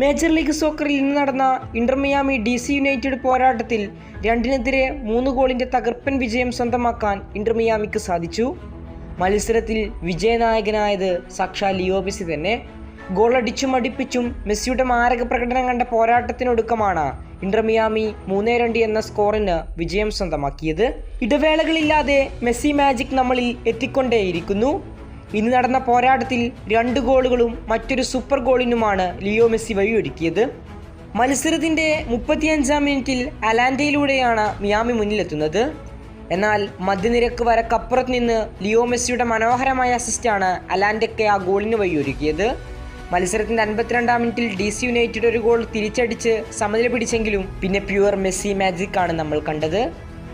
Major league സോക്കറിൽ ഇന്ന് നടന്ന Inter Miami D C United പോരാട്ടത്തിൽ രണ്ടിനെതിരെ മൂന്ന് ഗോളിന്റെ തകർപ്പൻ വിജയം സ്വന്തമാക്കാൻ ഇന്റർമിയാമിക്ക് സാധിച്ചു. മത്സരത്തിൽ വിജയനായകനായത് സാക്ഷാ ലിയോബിസി തന്നെ. ഗോളടിച്ചും അടിപ്പിച്ചും മെസ്സിയുടെ മാരക പ്രകടനം കണ്ട പോരാട്ടത്തിനൊടുക്കമാണ് ഇന്റർമിയാമി മൂന്നേ രണ്ട് എന്ന സ്കോറിന് വിജയം സ്വന്തമാക്കിയത്. ഇടവേളകളില്ലാതെ മെസ്സി മാജിക് നമ്മളിൽ എത്തിക്കൊണ്ടേയിരിക്കുന്നു. ഇന്ന് നടന്ന പോരാട്ടത്തിൽ രണ്ട് ഗോളുകളും മറ്റൊരു സൂപ്പർ ഗോളിനുമാണ് ലിയോ മെസ്സി വഴിയൊരുക്കിയത്. മത്സരത്തിന്റെ മുപ്പത്തിയഞ്ചാം മിനിറ്റിൽ അലാൻഡയിലൂടെയാണ് മിയാമി മുന്നിലെത്തുന്നത്. എന്നാൽ മധ്യനിരക്ക് വരക്കപ്പുറത്ത് നിന്ന് ലിയോ മെസ്സിയുടെ മനോഹരമായ അസിസ്റ്റാണ് അലാൻഡയ്ക്ക് ആ ഗോളിന് വഴിയൊരുക്കിയത്. മത്സരത്തിന്റെ അൻപത്തിരണ്ടാം മിനിറ്റിൽ ഡി സി യുണൈറ്റഡ് ഒരു ഗോൾ തിരിച്ചടിച്ച് സമനില പിടിച്ചെങ്കിലും പിന്നെ പ്യുവർ മെസ്സി മാജിക് ആണ് നമ്മൾ കണ്ടത്.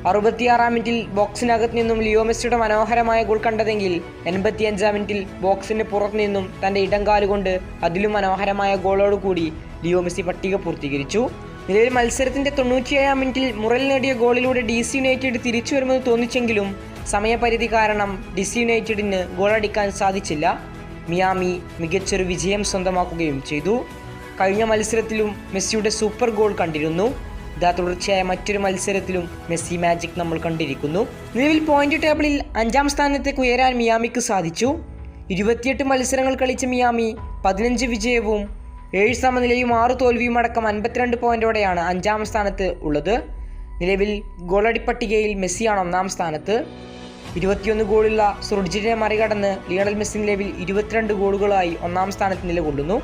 അറുപത്തിയാറാം മിനിറ്റിൽ ബോക്സിനകത്ത് നിന്നും ലിയോ മെസ്സിയുടെ മനോഹരമായ ഗോൾ കണ്ടതെങ്കിൽ എൺപത്തിയഞ്ചാം മിനിറ്റിൽ ബോക്സിന് പുറത്തു നിന്നും തന്റെ ഇടംകാലുകൊണ്ട് അതിലും മനോഹരമായ ഗോളോടുകൂടി ലിയോ മെസ്സി പട്ടിക പൂർത്തീകരിച്ചു. നിലവിൽ മത്സരത്തിന്റെ തൊണ്ണൂറ്റിയേഴാം മിനിറ്റിൽ മുറൽ നേടിയ ഗോളിലൂടെ ഡി സി യുണൈറ്റഡ് തിരിച്ചു വരുമെന്ന് തോന്നിച്ചെങ്കിലും സമയപരിധി കാരണം ഡി സി യുണൈറ്റഡിന് ഗോളടിക്കാൻ സാധിച്ചില്ല. മിയാമി മികച്ചൊരു വിജയം സ്വന്തമാക്കുകയും ചെയ്തു. കഴിഞ്ഞ മത്സരത്തിലും മെസ്സിയുടെ സൂപ്പർ ഗോൾ കണ്ടിരുന്നു. ഇതാ തുടർച്ചയായ മറ്റൊരു മത്സരത്തിലും മെസ്സി മാജിക് നമ്മൾ കണ്ടിരിക്കുന്നു. നിലവിൽ പോയിന്റ് ടേബിളിൽ അഞ്ചാം സ്ഥാനത്തേക്ക് ഉയരാൻ മിയാമിക്ക് സാധിച്ചു. ഇരുപത്തിയെട്ട് മത്സരങ്ങൾ കളിച്ച മിയാമി പതിനഞ്ച് വിജയവും ഏഴ് സമനിലയും ആറ് തോൽവിയും അടക്കം അൻപത്തിരണ്ട് പോയിന്റോടെയാണ് അഞ്ചാം സ്ഥാനത്ത് ഉള്ളത്. നിലവിൽ ഗോളടി പട്ടികയിൽ മെസ്സിയാണ് ഒന്നാം സ്ഥാനത്ത്. ഇരുപത്തിയൊന്ന് ഗോളുള്ള സുർജിനെ മറികടന്ന് ലിയണൽ മെസ്സി നിലവിൽ ഇരുപത്തിരണ്ട് ഗോളുകളായി ഒന്നാം സ്ഥാനത്ത് നിലകൊള്ളുന്നു.